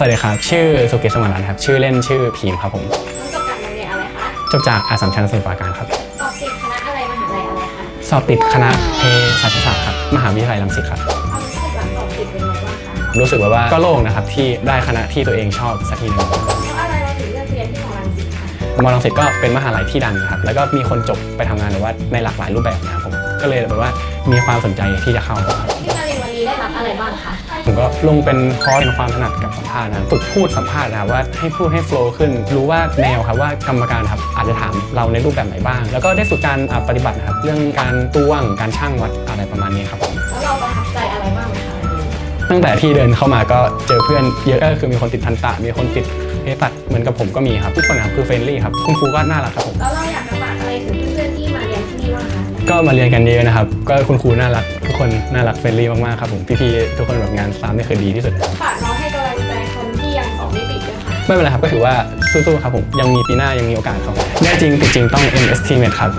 สวัสดีครับ ชื่อสุกิตสมานรัตน์ครับ ชื่อเล่นชื่อพีมครับผมน้องจบจากโรงเรียนอะไรคะ จบจากอาสสัมชัญสมุทรปราการครับ สอบติดคณะอะไรมหาลัยอะไรคะสอบติดคณะเภสัชศาสตร์ครับมหาวิทยาลัยรังสิตครับ ความรู้สึกหลังสอบติดเป็นยังไงบ้างคะรู้สึกว่าก็โล่งนะครับที่ได้คณะที่ตัวเองชอบสักทีหนึงเพราะอะไรเราถึงเลือกเรียนที่มอรังสิตคะมอรังสิตก็เป็นมหาลัยที่ดังนะครับแล้วก็มีคนจบไปทำงานแบบว่าในหลากหลายรูปแบบนะครับผมก็เลยแบบว่ามีความสนใจที่จะเข้าครับ ที่ ด้รับอะไรบ้างคะ ผมก็ลงเป็นคอร์สเป็นความถนัดกับสัมภาษณ์นะฝึกพูดสัมภาษณ์นะครับว่าให้พูดให้โฟล์ขึ้น รู้ว่าแนวครับว่ากรรมการครับอาจจะถามเราในรูปแบบไหนบ้าง แล้วก็ได้ฝึกการอะปฏิบัตินะครับ เรื่องการตวงการช่างวัดอะไรประมาณนี้ครับผมแล้วเราประทับใจอะไรบ้างไหมคะวันนี้ตั้งแต่ที่เดินเข้ามาก็เจอเพื่อนเยอะก็คือมีคนติดทันตะมีคนติดเภสัชเหมือนกับผมก็มีครับทุกคนนะครับคือเฟรนลี่ครับคุณครูก็น่ารักครับผม แล้วเรา มาเรียนกันเยอะนะครับ ก็คุณครูน่ารักทุกคนน่ารักเฟรนลี่มากๆครับผมพี่ๆทุกคนแบบงานซ้ำนี่คือดีที่สุดครับฝากน้องให้กำลังใจคนที่ยังสอบไม่ติดด้วยค่ะ ไม่เป็นไรครับก็ถือว่าสู้ๆครับผมยังมีปีหน้ายังมีโอกาสครับผมแน่จริงติดจริงต้อง MST Med ครับ